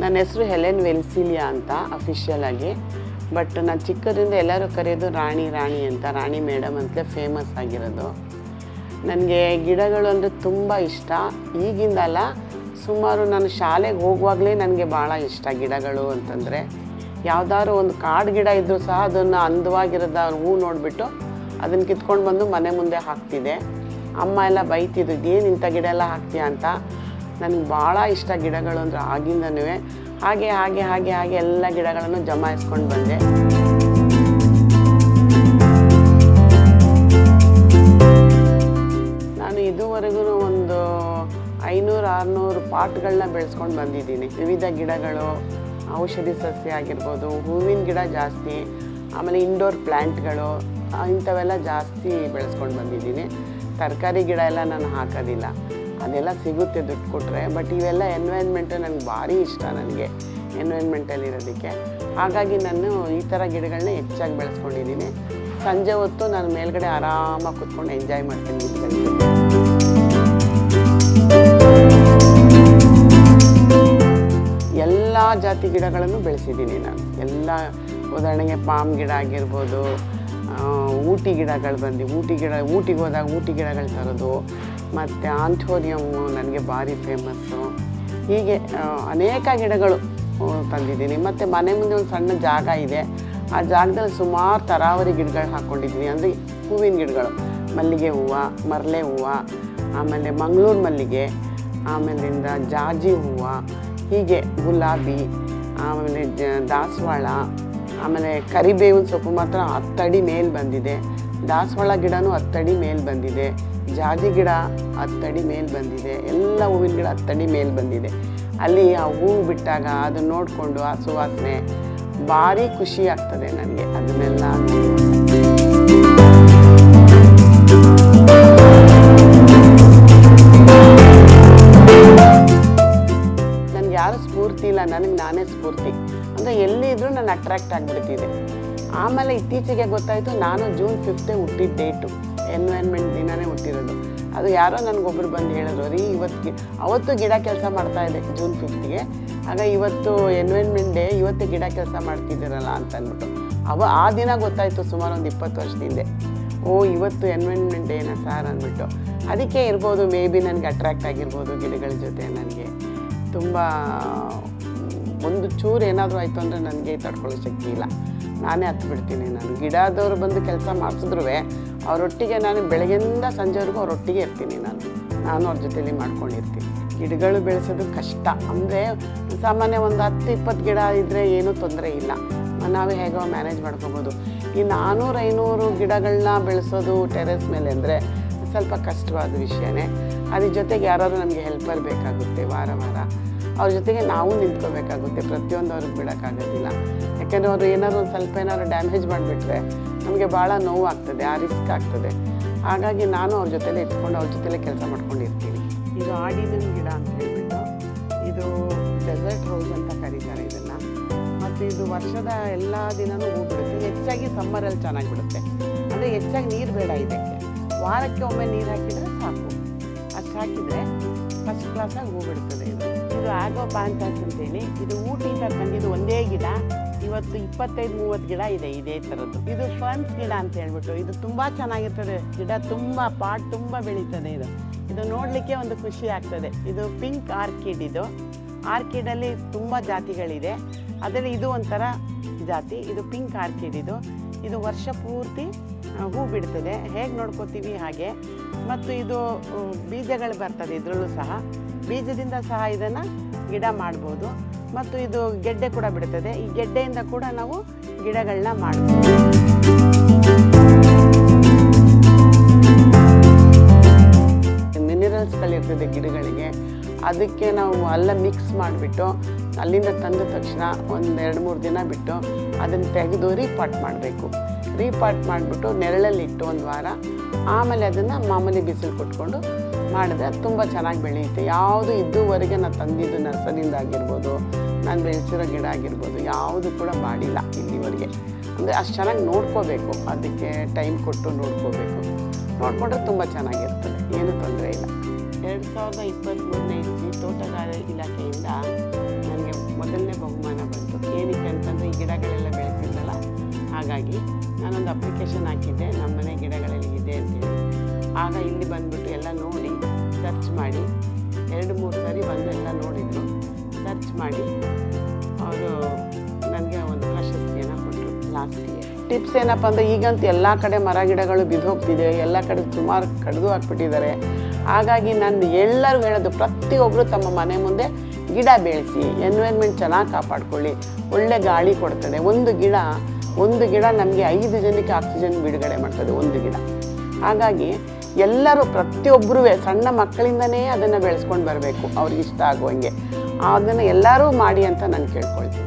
ನನ್ನ ಹೆಸರು ಹೆಲೆನ್ ವೆಲ್ಸಿಲಿಯಾ ಅಂತ ಅಫಿಷಿಯಲ್ ಆಗಿ. ಬಟ್ ನಾನು ಚಿಕ್ಕದ್ರಿಂದ ಎಲ್ಲರೂ ಕರೆಯೋದು ರಾಣಿ ರಾಣಿ ಅಂತ, ರಾಣಿ ಮೇಡಮ್ ಅಂತಲೇ ಫೇಮಸ್ ಆಗಿರೋದು. ನನಗೆ ಗಿಡಗಳು ಅಂದರೆ ತುಂಬ ಇಷ್ಟ. ಈಗಿಂದಲ್ಲ ಸುಮಾರು ನಾನು ಶಾಲೆಗೆ ಹೋಗುವಾಗಲೇ ನನಗೆ ಭಾಳ ಇಷ್ಟ ಗಿಡಗಳು ಅಂತಂದರೆ. ಯಾವುದಾದ್ರು ಒಂದು ಕಾಡು ಗಿಡ ಇದ್ದರೂ ಸಹ ಅದನ್ನು ಅಂದವಾಗಿರೋದ ಹೂ ನೋಡಿಬಿಟ್ಟು ಅದನ್ನು ಕಿತ್ಕೊಂಡು ಬಂದು ಮನೆ ಮುಂದೆ ಹಾಕ್ತಿದ್ದೆ. ಅಮ್ಮ ಎಲ್ಲ ಬೈತಿದ್ದು ಏನು ಇಂಥ ಗಿಡ ಎಲ್ಲ ಹಾಕ್ತೀಯ? ಅಂತ. ನನಗೆ ಭಾಳ ಇಷ್ಟ ಗಿಡಗಳು ಅಂದರೆ ಆಗಿಂದನೂ ಹಾಗೆ ಹಾಗೆ ಹಾಗೆ ಹಾಗೆ ಎಲ್ಲ ಗಿಡಗಳನ್ನು ಜಮಾಯಿಸ್ಕೊಂಡು ಬಂದೆ. ನಾನು ಇದುವರೆಗೂ ಒಂದು ಐನೂರು, ಆರುನೂರು ಪಾಟ್ಗಳನ್ನ ಬೆಳೆಸ್ಕೊಂಡು ಬಂದಿದ್ದೀನಿ. ವಿವಿಧ ಗಿಡಗಳು, ಔಷಧಿ ಸಸ್ಯ ಆಗಿರ್ಬೋದು, ಹೂವಿನ ಗಿಡ ಜಾಸ್ತಿ, ಆಮೇಲೆ ಇಂಡೋರ್ ಪ್ಲ್ಯಾಂಟ್ಗಳು ಇಂಥವೆಲ್ಲ ಜಾಸ್ತಿ ಬೆಳೆಸ್ಕೊಂಡು ಬಂದಿದ್ದೀನಿ. ತರಕಾರಿ ಗಿಡ ಎಲ್ಲ ನಾನು ಹಾಕೋದಿಲ್ಲ. ಅದೆಲ್ಲ ಸಿಗುತ್ತೆ ದುಡ್ಡು ಕೊಟ್ಟರೆ ಬಟ್ ಇವೆಲ್ಲ ಎನ್ವೈರ್ನ್ಮೆಂಟು ನನಗೆ ಭಾರಿ ಇಷ್ಟ ನನಗೆ ಎನ್ವೈರ್ಮೆಂಟಲ್ಲಿ ಇರೋದಕ್ಕೆ. ಹಾಗಾಗಿ ನಾನು ಈ ಥರ ಗಿಡಗಳನ್ನ ಹೆಚ್ಚಾಗಿ ಬೆಳೆಸ್ಕೊಂಡಿದ್ದೀನಿ. ಸಂಜೆ ಹೊತ್ತು ನಾನು ಮೇಲ್ಗಡೆ ಆರಾಮಾಗಿ ಕುತ್ಕೊಂಡು ಎಂಜಾಯ್ ಮಾಡ್ತೀನಿ ಎಲ್ಲ ಜಾತಿ ಗಿಡಗಳನ್ನು ಬೆಳೆಸಿದ್ದೀನಿ ನಾನು. ಎಲ್ಲ ಉದಾಹರಣೆಗೆ ಪಾಮ್ ಗಿಡ ಆಗಿರ್ಬೋದು ಊಟಿ ಗಿಡಗಳು ಬಂದು ಊಟಿ ಗಿಡ, ಊಟಿಗೆ ಹೋದಾಗ ಊಟಿ ಗಿಡಗಳು ತರೋದು ಮತ್ತು ಆಂಥೋರಿಯಮ್ಮು ನನಗೆ ಭಾರಿ ಫೇಮಸ್ಸು ಹೀಗೆ ಅನೇಕ ಗಿಡಗಳು ತಂದಿದ್ದೀನಿ. ಮತ್ತು ಮನೆ ಮುಂದೆ ಒಂದು ಸಣ್ಣ ಜಾಗ ಇದೆ. ಆ ಜಾಗದಲ್ಲಿ ಸುಮಾರು ತರಾವರಿ ಗಿಡಗಳು ಹಾಕ್ಕೊಂಡಿದ್ದೀನಿ ಅಂದರೆ ಹೂವಿನ ಗಿಡಗಳು. ಮಲ್ಲಿಗೆ ಹೂವು ಮರಳೆ ಹೂವು, ಆಮೇಲೆ ಮಂಗಳೂರು ಮಲ್ಲಿಗೆ, ಆಮೇಲಿಂದ ಜಾಜಿ ಹೂವು, ಹೀಗೆ ಗುಲಾಬಿ, ಆಮೇಲೆ ದಾಸವಾಳ, ಆಮೇಲೆ ಕರಿಬೇವಿನ ಸೊಪ್ಪು ಮಾತ್ರ ಹತ್ತಡಿ ಮೇಲೆ ಬಂದಿದೆ. ದಾಸವಾಳ ಗಿಡನೂ ಹತ್ತಡಿ ಮೇಲೆ ಬಂದಿದೆ. ಜಾಜಿ ಗಿಡ ಹತ್ತಡಿ ಮೇಲೆ ಬಂದಿದೆ. ಎಲ್ಲ ಹೂವಿನ ಗಿಡ ಹತ್ತಡಿ ಮೇಲೆ ಬಂದಿದೆ. ಅಲ್ಲಿ ಆ ಹೂವು ಬಿಟ್ಟಾಗ ಅದನ್ನ ನೋಡಿಕೊಂಡು ಆ ಸುವಾಸನೆ ಭಾರಿ ಖುಷಿ ಆಗ್ತದೆ ನನಗೆ. ಅದನ್ನೆಲ್ಲ ನನಗೆ ಯಾರು ಸ್ಫೂರ್ತಿ ಇಲ್ಲ. ನನಗೆ ನಾನೇ ಸ್ಫೂರ್ತಿ. ಅಂದರೆ ಎಲ್ಲಿ ಇದ್ರೂ ನಾನು ಅಟ್ರಾಕ್ಟ್ ಆಗಿಬಿಡ್ತಿದ್ದೆ. ಆಮೇಲೆ ಇತ್ತೀಚೆಗೆ ಗೊತ್ತಾಯಿತು, ನಾನು ಜೂನ್ ಫಿಫ್ತೇ ಹುಟ್ಟಿದ ಡೇಟು ಎನ್ವೈರ್ಮೆಂಟ್ ದಿನನೇ ಹುಟ್ಟಿರೋದು. ಅದು ಯಾರೋ ನನಗೊಬ್ರು ಬಂದು ಹೇಳಿದ್ರು, ರೀ ಇವತ್ತು ಅವತ್ತು ಗಿಡ ಕೆಲಸ ಮಾಡ್ತಾ ಇದೆ ಜೂನ್ ಫಿಫ್ತಿಗೆ ಆಗ ಇವತ್ತು ಎನ್ವೈರ್ಮೆಂಟ್ ಡೇ ಇವತ್ತು ಗಿಡ ಕೆಲಸ ಮಾಡ್ತಿದ್ದೀರಲ್ಲ ಅಂತ ಅಂದ್ಬಿಟ್ಟು ಅವ ಆ ದಿನ ಗೊತ್ತಾಯಿತು, ಸುಮಾರು ಒಂದು ಇಪ್ಪತ್ತು ವರ್ಷದ ಹಿಂದೆ ಓ, ಇವತ್ತು ಎನ್ವೈರ್ಮೆಂಟ್ ಡೇನ ಸಾರ್ ಅಂದ್ಬಿಟ್ಟು. ಅದಕ್ಕೆ ಇರ್ಬೋದು ಮೇ ಬಿ ನನಗೆ ಅಟ್ರಾಕ್ಟ್ ಆಗಿರ್ಬೋದು ಗಿಡಗಳ ಜೊತೆ ನನಗೆ. ತುಂಬ ಒಂದು ಚೂರು ಏನಾದರೂ ಆಯಿತು ಅಂದರೆ ನನಗೆ ತಡ್ಕೊಳ್ಳೋ ಶಕ್ತಿ ಇಲ್ಲ. ನಾನೇ ಹತ್ತು ಬಿಡ್ತೀನಿ. ನಾನು ಗಿಡದವರು ಬಂದು ಕೆಲಸ ಮಾಡಿಸಿದ್ರು ಅವರೊಟ್ಟಿಗೆ ನಾನು ಬೆಳಗ್ಗೆಯಿಂದ ಸಂಜೆವರೆಗೂ ಅವರೊಟ್ಟಿಗೆ ಇರ್ತೀನಿ ನಾನು. ನಾನು ಅವ್ರ ಜೊತೆಲಿ ಮಾಡ್ಕೊಂಡಿರ್ತೀನಿ. ಗಿಡಗಳು ಬೆಳೆಸೋದು ಕಷ್ಟ. ಅಂದರೆ ಸಾಮಾನ್ಯ ಒಂದು ಹತ್ತು, ಇಪ್ಪತ್ತು ಗಿಡ ಇದ್ದರೆ ಏನೂ ತೊಂದರೆ ಇಲ್ಲ. ನಾವು ಹೇಗೋ ಮ್ಯಾನೇಜ್ ಮಾಡ್ಕೊಬೋದು. ಈ ನಾನ್ನೂರು ಐನೂರು ಗಿಡಗಳನ್ನ ಬೆಳೆಸೋದು ಟೆರೆಸ್ ಮೇಲೆ ಅಂದರೆ ಸ್ವಲ್ಪ ಕಷ್ಟವಾದ ವಿಷಯನೇ. ಅದ್ರ ಜೊತೆಗೆ ಯಾರಾದರೂ ನಮಗೆ ಹೆಲ್ಪರ್ ಬೇಕಾಗುತ್ತೆ ವಾರ ವಾರ. ಅವ್ರ ಜೊತೆಗೆ ನಾವು ನಿಂತ್ಕೋಬೇಕಾಗುತ್ತೆ, ಪ್ರತಿಯೊಂದು ಅವ್ರಿಗೆ ಬಿಡೋಕ್ಕಾಗೋದಿಲ್ಲ. ಯಾಕೆಂದರೆ ಅವರು ಏನಾದ್ರು ಒಂದು ಸ್ವಲ್ಪ ಏನಾದ್ರು ಡ್ಯಾಮೇಜ್ ಮಾಡಿಬಿಟ್ರೆ ನಮಗೆ ಭಾಳ ನೋವು ಆಗ್ತದೆ ಆ ರಿಸ್ಕ್ ಆಗ್ತದೆ. ಹಾಗಾಗಿ ನಾನು ಅವ್ರ ಜೊತೆಲೇ ಇಟ್ಕೊಂಡು ಅವ್ರ ಜೊತೆಲೇ ಕೆಲಸ ಮಾಡ್ಕೊಂಡಿರ್ತೀನಿ. ಇದು ಆಡಿನ ಗಿಡ ಅಂತ ಹೇಳ್ಬಿಟ್ಟು, ಇದು ಡೆಸರ್ಟ್ ರೋಸ್ ಅಂತ ಕರೀತಾರೆ ಇದನ್ನು. ಮತ್ತು ಇದು ವರ್ಷದ ಎಲ್ಲ ದಿನವೂ ಹೂ ಬಿಡುತ್ತೆ ಹೆಚ್ಚಾಗಿ ಸಮ್ಮರಲ್ಲಿ ಚೆನ್ನಾಗಿ ಬಿಡುತ್ತೆ ಅಂದರೆ ಹೆಚ್ಚಾಗಿ ನೀರು ಬೇಡ ಇದಕ್ಕೆ. ವಾರಕ್ಕೆ ಒಮ್ಮೆ ನೀರು ಹಾಕಿದರೆ ಸಾಕು. ಅಷ್ಟು ಹಾಕಿದರೆ ಫಸ್ಟ್ ಕ್ಲಾಸಾಗಿ ಹೂ ಬಿಡ್ತದೆ ಇದು. ಇದು ಆಗೋಪ ಅಂತ ಅಂತೇಳಿ ಇದು ಊಟಿಯಿಂದ ತಂದಿದ್ದು ಒಂದೇ ಗಿಡ, ಇವತ್ತು ಇಪ್ಪತ್ತೈದು, ಮೂವತ್ತು ಗಿಡ ಇದೆ, ಇದೇ ಥರದ್ದು. ಇದು ಫನ್ಸ್ ಗಿಡ ಅಂತ ಹೇಳ್ಬಿಟ್ಟು, ಇದು ತುಂಬ ಚೆನ್ನಾಗಿರ್ತದೆ. ಗಿಡ ತುಂಬ, ಪಾಟ್ ತುಂಬ ಬೆಳೀತದೆ ಇದು. ಇದು ನೋಡಲಿಕ್ಕೆ ಒಂದು ಖುಷಿ ಆಗ್ತದೆ. ಇದು ಪಿಂಕ್ ಆರ್ಕಿಡ್ ಇದು. ಆರ್ಕಿಡಲ್ಲಿ ತುಂಬ ಜಾತಿಗಳಿದೆ. ಅದರಲ್ಲಿ ಇದು ಒಂಥರ ಜಾತಿ. ಇದು ಪಿಂಕ್ ಆರ್ಕಿಡ್ ಇದು. ಇದು ವರ್ಷ ಪೂರ್ತಿ ಹೂ ಬಿಡ್ತದೆ. ಹೇಗೆ ನೋಡ್ಕೋತೀವಿ ಹಾಗೆ. ಮತ್ತು ಇದು ಬೀಜಗಳು ಬರ್ತದೆ ಇದರಲ್ಲೂ ಸಹ. ಬೀಜದಿಂದ ಸಹ ಇದನ್ನು ಗಿಡ ಮಾಡ್ಬೋದು. ಮತ್ತು ಇದು ಗೆಡ್ಡೆ ಕೂಡ ಬಿಡುತ್ತದೆ ಈ ಗೆಡ್ಡೆಯಿಂದ ಕೂಡ ನಾವು ಗಿಡಗಳನ್ನ ಮಾಡ್ಬೋದು. ಮಿನರಲ್ಸ್ಗಳಿರ್ತದೆ ಗಿಡಗಳಿಗೆ ಅದಕ್ಕೆ ನಾವು ಅಲ್ಲ ಮಿಕ್ಸ್ ಮಾಡಿಬಿಟ್ಟು ಅಲ್ಲಿಂದ ತಂದ ತಕ್ಷಣ ಒಂದು ಎರಡು ಮೂರು ದಿನ ಬಿಟ್ಟು ಅದನ್ನು ತೆಗೆದು ರೀಪಾಟ್ ಮಾಡಬೇಕು. ರೀಪಾಟ್ ಮಾಡಿಬಿಟ್ಟು ನೆರಳಲ್ಲಿ ಇಟ್ಟು ಒಂದು ವಾರ, ಆಮೇಲೆ ಅದನ್ನು ಮಾಮೂಲಿ ಬಿಸಿಲು ಕೊಟ್ಕೊಂಡು ಮಾಡಿದ್ರೆ ಅದು ತುಂಬ ಚೆನ್ನಾಗಿ ಬೆಳೆಯುತ್ತೆ. ಯಾವುದು ಇದ್ದುವರೆಗೆ ನಾನು ತಂದಿದ್ದು ನರ್ಸರಿಂದ ಆಗಿರ್ಬೋದು, ನಾನು ಬೆಳೆಸಿರೋ ಗಿಡ ಆಗಿರ್ಬೋದು, ಯಾವುದು ಕೂಡ ಮಾಡಿಲ್ಲ ಇಲ್ಲಿವರೆಗೆ. ಅಂದರೆ ಅಷ್ಟು ಚೆನ್ನಾಗಿ ನೋಡ್ಕೋಬೇಕು. ಅದಕ್ಕೆ ಟೈಮ್ ಕೊಟ್ಟು ನೋಡ್ಕೋಬೇಕು. ನೋಡಿಕೊಂಡ್ರೆ ತುಂಬ ಚೆನ್ನಾಗಿರ್ತದೆ. ಏನು ತೊಂದರೆ ಇಲ್ಲ. ಎರಡು ಸಾವಿರದ ಇಪ್ಪತ್ತ್ಮೂರನೇ ಇಸ್ವಿ ತೋಟಗಾರ ಇಲಾಖೆಯಿಂದ ನನಗೆ ಮೊದಲನೇ ಬಹುಮಾನ ಬಂತು. ಏನಕ್ಕೆ ಅಂತಂದರೆ ಈ ಗಿಡಗಳೆಲ್ಲ ಬೆಳೆಸಿದ್ದಲ್ಲ ಹಾಗಾಗಿ ನಾನೊಂದು ಅಪ್ಲಿಕೇಶನ್ ಹಾಕಿದ್ದೆ, ನಮ್ಮ ಮನೆ ಗಿಡಗಳಲ್ಲಿ ಇದೆ ಅಂತೇಳಿ ಆಗ ಇಲ್ಲಿ ಬಂದುಬಿಟ್ಟು ಎಲ್ಲ ನೋಡಿ ಸರ್ಚ್ ಮಾಡಿ, ಎರಡು ಮೂರು ಸಾರಿ ಬಂದು ಎಲ್ಲ ನೋಡಿದರು. ಸರ್ಚ್ ಮಾಡಿ, ಅವರು ನನಗೆ ಒಂದು ಪ್ರಶಸ್ತಿಯನ್ನು ಕೊಟ್ಟರು ಲಾಸ್ಟ್ ಇಯರ್ ಟಿಪ್ಸ್ ಏನಪ್ಪ ಅಂದರೆ, ಈಗಂತೂ ಎಲ್ಲ ಕಡೆ ಮರ ಗಿಡಗಳು ಬಿದ್ದೋಗ್ತಿದೆ. ಎಲ್ಲ ಕಡೆ ಸುಮಾರು ಕಡಿದು ಹಾಕ್ಬಿಟ್ಟಿದ್ದಾರೆ. ಹಾಗಾಗಿ ನಾನು ಎಲ್ಲರೂ ಹೇಳೋದು ಪ್ರತಿಯೊಬ್ಬರು ತಮ್ಮ ಮನೆ ಮುಂದೆ ಗಿಡ ಬೆಳೆಸಿ ಎನ್ವೈರ್ಮೆಂಟ್ ಚೆನ್ನಾಗಿ ಕಾಪಾಡ್ಕೊಳ್ಳಿ. ಒಳ್ಳೆ ಗಾಳಿ ಕೊಡ್ತದೆ. ಒಂದು ಗಿಡ ಒಂದು ಗಿಡ ನಮಗೆ ಐದು ಜನಕ್ಕೆ ಆಕ್ಸಿಜನ್ ಬಿಡುಗಡೆ ಮಾಡ್ತದೆ ಒಂದು ಗಿಡ. ಹಾಗಾಗಿ ಎಲ್ಲರೂ ಪ್ರತಿಯೊಬ್ಬರೂ ಸಣ್ಣ ಮಕ್ಕಳಿಂದನೇ ಅದನ್ನು ಬೆಳೆಸ್ಕೊಂಡು ಬರಬೇಕು ಅವ್ರಿಗೆ ಇಷ್ಟ ಆಗುವಂಗೆ. ಅದನ್ನು ಎಲ್ಲರೂ ಮಾಡಿ ಅಂತ ನಾನು ಕೇಳ್ಕೊಳ್ತೀನಿ.